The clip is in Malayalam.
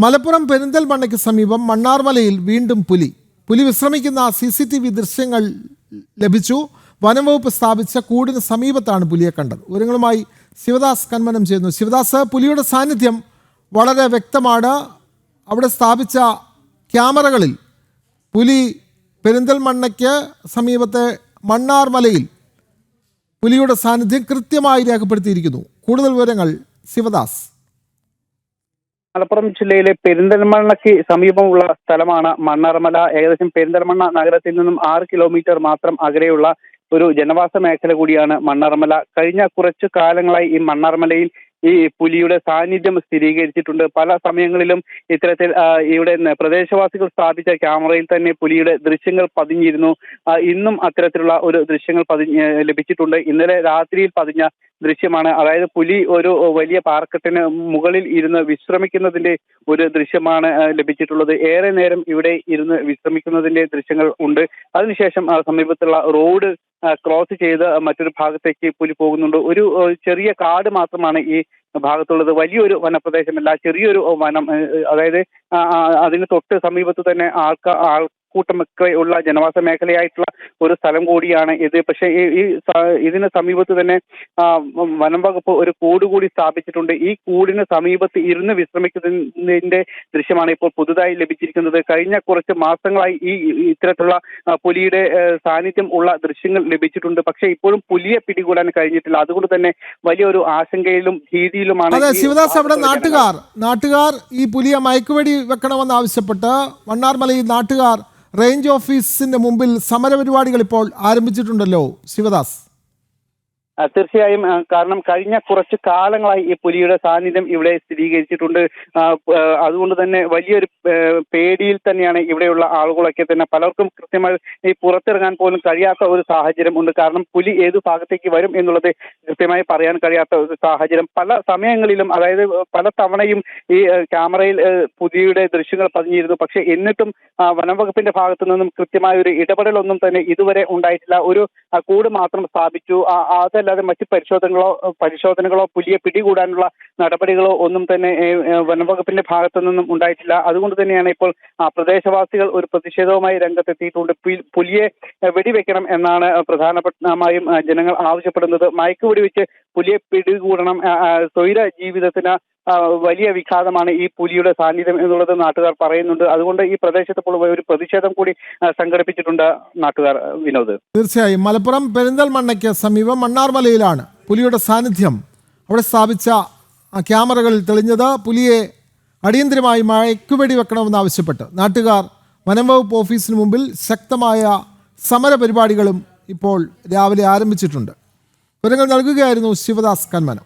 മലപ്പുറം പെരിന്തൽമണ്ണയ്ക്ക് സമീപം മണ്ണാർമലയിൽ വീണ്ടും പുലി. പുലി വിശ്രമിക്കുന്ന സി സി ടി വി ദൃശ്യങ്ങൾ ലഭിച്ചു. വനംവകുപ്പ് സ്ഥാപിച്ച കൂടിന് സമീപത്താണ് പുലിയെ കണ്ടത്. വിവരങ്ങളുമായി ശിവദാസ് കന്മനം ചെയ്യുന്നു. ശിവദാസ് പുലിയുടെ സാന്നിധ്യം വളരെ വ്യക്തമാണ്. അവിടെ സ്ഥാപിച്ച ക്യാമറകളിൽ പുലി പെരിന്തൽമണ്ണയ്ക്ക് സമീപത്തെ മണ്ണാർമലയിൽ പുലിയുടെ സാന്നിധ്യം കൃത്യമായി രേഖപ്പെടുത്തിയിരിക്കുന്നു. കൂടുതൽ വിവരങ്ങൾ ശിവദാസ്. മലപ്പുറം ജില്ലയിലെ പെരിന്തൽമണ്ണയ്ക്ക് സമീപമുള്ള സ്ഥലമാണ് മണ്ണാർമല. ഏകദേശം പെരിന്തൽമണ്ണ നഗരത്തിൽ നിന്നും ആറ് കിലോമീറ്റർ മാത്രം അകലെയുള്ള ഒരു ജനവാസ മേഖല കൂടിയാണ് മണ്ണാർമല. കഴിഞ്ഞ കുറച്ചു കാലങ്ങളായി ഈ മണ്ണാർമലയിൽ ഈ പുലിയുടെ സാന്നിധ്യം സ്ഥിരീകരിച്ചിട്ടുണ്ട്. പല സമയങ്ങളിലും ഇത്തരത്തിൽ ഇവിടെ പ്രദേശവാസികൾ സ്ഥാപിച്ച ക്യാമറയിൽ തന്നെ പുലിയുടെ ദൃശ്യങ്ങൾ പതിഞ്ഞിരുന്നു. ഇന്നും അത്തരത്തിലുള്ള ഒരു ദൃശ്യങ്ങൾ പതി ലഭിച്ചിട്ടുണ്ട്. ഇന്നലെ രാത്രിയിൽ പതിഞ്ഞ ദൃശ്യമാണ്. അതായത് പുലി ഒരു വലിയ പാർക്കറ്റിന് മുകളിൽ ഇരുന്ന് വിശ്രമിക്കുന്നതിന്റെ ഒരു ദൃശ്യമാണ് ലഭിച്ചിട്ടുള്ളത്. ഏറെ നേരം ഇവിടെ ഇരുന്ന് വിശ്രമിക്കുന്നതിന്റെ ദൃശ്യങ്ങൾ ഉണ്ട്. അതിനുശേഷം സമീപത്തുള്ള റോഡ് ക്രോസ് ചെയ്ത് മറ്റൊരു ഭാഗത്തേക്ക് പുലി പോകുന്നുണ്ട്. ഒരു ചെറിയ കാട് മാത്രമാണ് ഈ ഭാഗത്തുള്ളത്. വലിയൊരു വനപ്രദേശമല്ല ചെറിയൊരു വനം അതായത് അതിന് തൊട്ട് സമീപത്ത് തന്നെ ആൾക്കാ ആൾക്കൂട്ടമൊക്കെ ഉള്ള ജനവാസ മേഖലയായിട്ടുള്ള ഒരു സ്ഥലം കൂടിയാണ് ഇത്. പക്ഷേ ഈ ഇതിന് സമീപത്ത് തന്നെ വനം വകുപ്പ് ഒരു കൂട് കൂടി സ്ഥാപിച്ചിട്ടുണ്ട്. ഈ കൂടിന് സമീപത്ത് ഇരുന്ന് വിശ്രമിക്കുന്നതിന്റെ ദൃശ്യമാണ് ഇപ്പോൾ പുതുതായി ലഭിച്ചിരിക്കുന്നത്. കഴിഞ്ഞ കുറച്ച് മാസങ്ങളായി ഈ ഇത്തരത്തിലുള്ള പുലിയുടെ സാന്നിധ്യം ഉള്ള ദൃശ്യങ്ങൾ ലഭിച്ചിട്ടുണ്ട്. പക്ഷേ ഇപ്പോഴും പുലിയെ പിടികൂടാൻ കഴിഞ്ഞിട്ടില്ല. അതുകൊണ്ട് തന്നെ വലിയൊരു ആശങ്കയിലും ഭീതിയിലുമാണ് അതെ ശിവദാസ് അവിടെ. നാട്ടുകാർ നാട്ടുകാർ ഈ പുലിയെ മയക്കുവെടി വെക്കണമെന്ന് ആവശ്യപ്പെട്ട് മണ്ണാർമലയിൽ നാട്ടുകാർ റേഞ്ച് ഓഫീസിന്റെ മുമ്പിൽ സമരപരിപാടികൾ ഇപ്പോൾ ആരംഭിച്ചിട്ടുണ്ടല്ലോ ശിവദാസ്. തീർച്ചയായും കാരണം കഴിഞ്ഞ കുറച്ച് കാലങ്ങളായി ഈ പുലിയുടെ സാന്നിധ്യം ഇവിടെ സ്ഥിരീകരിച്ചിട്ടുണ്ട്. അതുകൊണ്ട് തന്നെ വലിയൊരു പേടിയിൽ തന്നെയാണ് ഇവിടെയുള്ള ആളുകളൊക്കെ തന്നെ. പലർക്കും കൃത്യമായി ഈ പുറത്തിറങ്ങാൻ പോലും കഴിയാത്ത ഒരു സാഹചര്യം ഉണ്ട്. കാരണം പുലി ഏത് ഭാഗത്തേക്ക് വരും എന്നുള്ളത് കൃത്യമായി പറയാൻ കഴിയാത്ത ഒരു സാഹചര്യം. പല സമയങ്ങളിലും അതായത് പല തവണയും ഈ ക്യാമറയിൽ പുലിയുടെ ദൃശ്യങ്ങൾ പതിഞ്ഞിരുന്നു. പക്ഷേ എന്നിട്ടും വനംവകുപ്പിന്റെ ഭാഗത്തു നിന്നും കൃത്യമായ ഒരു ഇടപെടലൊന്നും തന്നെ ഇതുവരെ ഉണ്ടായിട്ടില്ല. ഒരു കൂട് മാത്രം സ്ഥാപിച്ചു. ആ, അതല്ലാതെ മറ്റ് പരിശോധനകളോ പരിശോധനകളോ പുലിയെ പിടികൂടാനുള്ള നടപടികളോ ഒന്നും തന്നെ വനംവകുപ്പിന്റെ ഭാഗത്തു നിന്നും ഉണ്ടായിട്ടില്ല. അതുകൊണ്ട് തന്നെയാണ് ഇപ്പോൾ പ്രദേശവാസികൾ ഒരു പ്രതിഷേധവുമായി രംഗത്തെത്തിയിട്ടുണ്ട്. പുലിയെ വെടിവെക്കണം എന്നാണ് പ്രധാനമായും ജനങ്ങൾ ആവശ്യപ്പെടുന്നത്. മയക്ക് വെടിവെച്ച് പുലിയെ പിടികൂടണം സ്വൈര ജീവിതത്തിന് വലിയ വിഘാതമാണ് ഈ പുലിയുടെ സാന്നിധ്യം എന്നുള്ളത് നാട്ടുകാർ പറയുന്നുണ്ട്. അതുകൊണ്ട് ഈ പ്രദേശത്ത് ഇപ്പോൾ ഒരു പ്രതിഷേധം കൂടി സംഘടിപ്പിച്ചിട്ടുണ്ട് നാട്ടുകാർ വിനോദ്. തീർച്ചയായും. മലപ്പുറം പെരിന്തൽമണ്ണയ്ക്ക് സമീപം മണ്ണാർമലയിലാണ് പുലിയുടെ സാന്നിധ്യം അവിടെ സ്ഥാപിച്ച ക്യാമറകളിൽ തെളിഞ്ഞത്. പുലിയെ അടിയന്തരമായി മയക്കുവെടി വെക്കണമെന്ന് ആവശ്യപ്പെട്ട് നാട്ടുകാർ വനംവകുപ്പ് ഓഫീസിന് മുമ്പിൽ ശക്തമായ സമര പരിപാടികളും ഇപ്പോൾ രാവിലെ ആരംഭിച്ചിട്ടുണ്ട്. വിവരങ്ങൾ നൽകുകയായിരുന്നു ശിവദാസ് കന്മനം.